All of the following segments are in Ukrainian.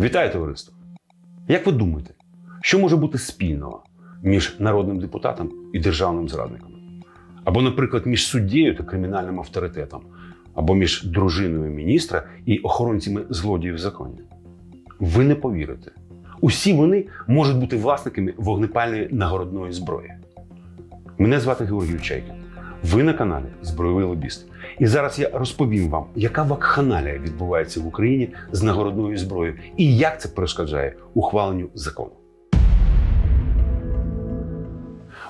Вітаю, товариство! Як ви думаєте, що може бути спільного між народним депутатом і державним зрадником? Або, наприклад, між суддєю та кримінальним авторитетом, або між дружиною міністра і охоронцями злодіїв законі? Ви не повірите. Усі вони можуть бути власниками вогнепальної нагородної зброї. Мене звати Георгій Чайкін. Ви на каналі Збройовий лобіст. І зараз я розповім вам, яка вакханалія відбувається в Україні з нагородною зброєю і як це перешкоджає ухваленню закону.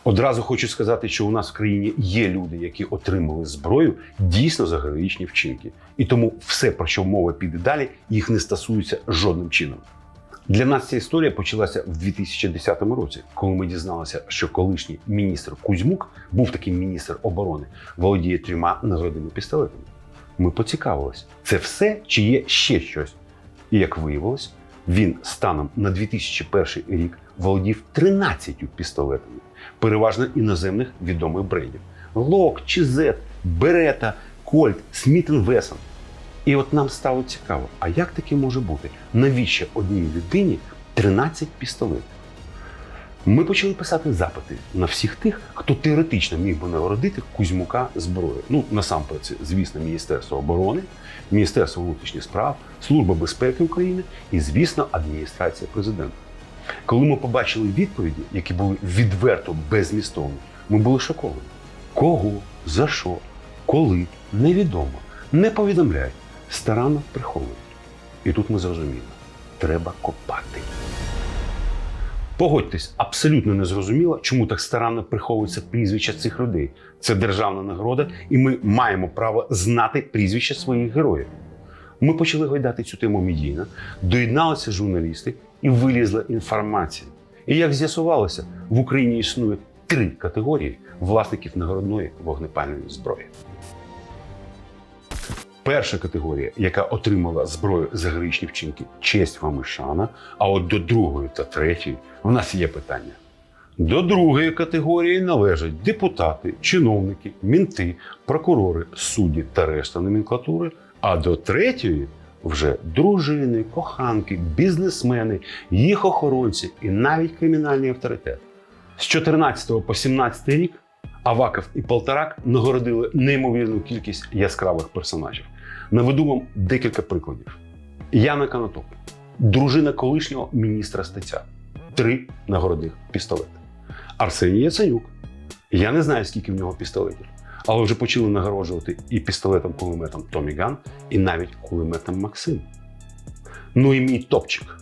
Одразу хочу сказати, що у нас в країні є люди, які отримали зброю дійсно за героїчні вчинки. І тому все, про що мова піде далі, їх не стосується жодним чином. Для нас ця історія почалася в 2010 році, коли ми дізналися, що колишній міністр Кузьмук був таким міністр оборони, володіє трьома нагородними пістолетами. Ми поцікавились, це все чи є ще щось. І як виявилось, він станом на 2001 рік володів 13 пістолетами, переважно іноземних відомих брендів: Лок, Чизет, Берета, Кольт, Сміт Весон. І от нам стало цікаво, а як таке може бути? Навіщо одній людині 13 пістолетів? Ми почали писати запити на всіх тих, хто теоретично міг би нагородити Кузьмука зброєю. Ну, насамперед, це, звісно, Міністерство оборони, Міністерство внутрішніх справ, Служба безпеки України і, звісно, адміністрація президента. Коли ми побачили відповіді, які були відверто беззмістовні, ми були шоковані. Кого, за що, коли, невідомо, не повідомляють, старанно приховують. І тут ми зрозуміли, треба копати. Погодьтесь, абсолютно не зрозуміло, чому так старанно приховується прізвища цих людей. Це державна нагорода, і ми маємо право знати прізвища своїх героїв. Ми почали гойдати цю тему медійно, доєдналися журналісти і вилізла інформація. І як з'ясувалося, в Україні існує три категорії власників нагородної вогнепальної зброї. Перша категорія, яка отримала зброю за героїчні вчинки, честь вам і шана. А от до другої та третьої в нас є питання. До другої категорії належать депутати, чиновники, мінти, прокурори, судді та решта номенклатури. А до третьої вже дружини, коханки, бізнесмени, їх охоронці і навіть кримінальний авторитет. З 14 по 17 рік Аваков і Полторак нагородили неймовірну кількість яскравих персонажів. Наведу вам декілька прикладів. Яна Канатоп, дружина колишнього міністра Стеця, три нагородних пістолети. Арсеній Яценюк. Я не знаю, скільки в нього пістолетів, але вже почали нагороджувати і пістолетом-кулеметом Томі Ган, і навіть кулеметом Максим. Ну і мій топчик,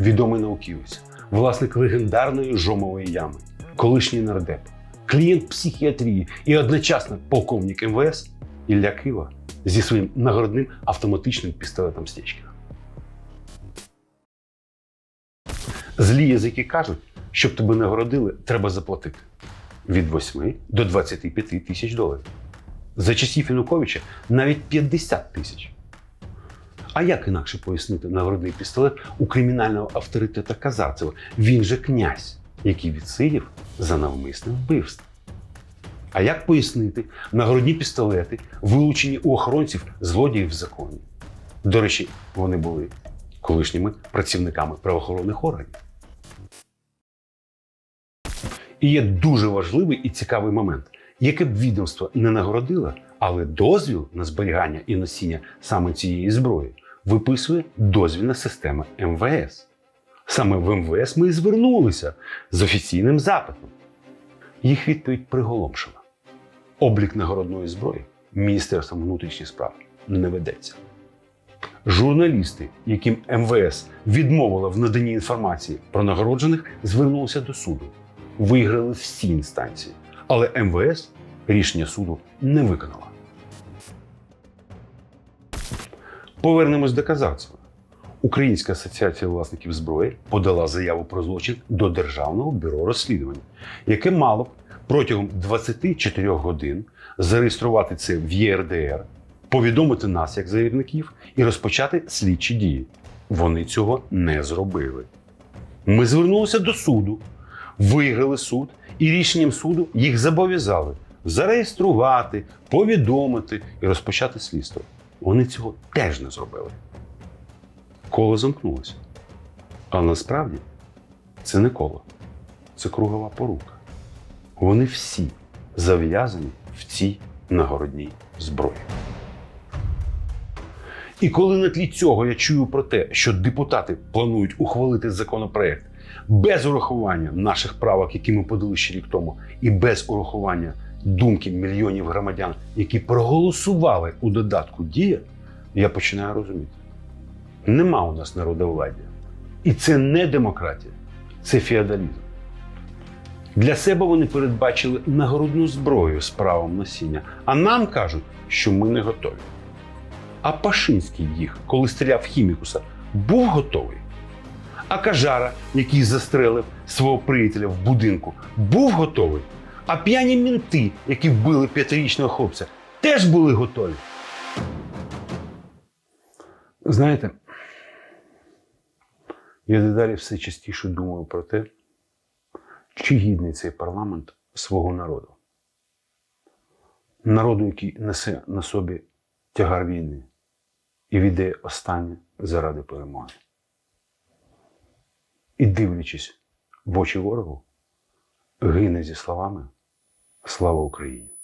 відомий науківець, власник легендарної жомової ями, колишній нардеп, клієнт психіатрії і одночасно полковник МВС Ілля Кива зі своїм нагородним автоматичним пістолетом Стечка. Злі язики кажуть, щоб тебе нагородили, треба заплатити від 8 до 25 тисяч доларів. За часів Януковича навіть 50 тисяч. А як інакше пояснити нагородний пістолет у кримінального авторитета Казарцева? Він же князь, який відсидів за навмисне вбивство. А як пояснити нагородні пістолети, вилучені у охоронців злодіїв в законі? До речі, вони були колишніми працівниками правоохоронних органів. І є дуже важливий і цікавий момент, яке б відомство не нагородило, але дозвіл на зберігання і носіння саме цієї зброї виписує дозвільна система МВС. Саме в МВС ми і звернулися з офіційним запитом. Їх відповідь приголомшена. Облік нагородної зброї Міністерством внутрішніх справ не ведеться. Журналісти, яким МВС відмовила в наданні інформації про нагороджених, звернулися до суду. Виграли всі інстанції, але МВС рішення суду не виконала. Повернемось до Казарцева. Українська асоціація власників зброї подала заяву про злочин до Державного бюро розслідувань, яке мало б протягом 24 годин зареєструвати це в ЄРДР, повідомити нас як заявників і розпочати слідчі дії. Вони цього не зробили. Ми звернулися до суду, виграли суд, і рішенням суду їх зобов'язали зареєструвати, повідомити і розпочати слідство. Вони цього теж не зробили. Коло замкнулося. А насправді це не коло, це кругова порука. Вони всі зав'язані в цій нагородній зброї. І коли на тлі цього я чую про те, що депутати планують ухвалити законопроект без урахування наших правок, які ми подали ще рік тому, і без урахування думки мільйонів громадян, які проголосували у додатку Дія, я починаю розуміти. Нема у нас народовладдя. І це не демократія, це феодалізм. Для себе вони передбачили нагородну зброю з правом носіння, а нам кажуть, що ми не готові. А Пашинський їх, коли стріляв хімікуса, був готовий. А Кажара, який застрелив свого приятеля в будинку, був готовий. А п'яні мінти, які вбили п'ятирічного хлопця, теж були готові. Знаєте, я дедалі все частіше думаю про те, чи гідний цей парламент свого народу. Народу, який несе на собі тягар війни і віддає останнє заради перемоги. І дивлячись в очі ворогу, гине зі словами Слава Україні!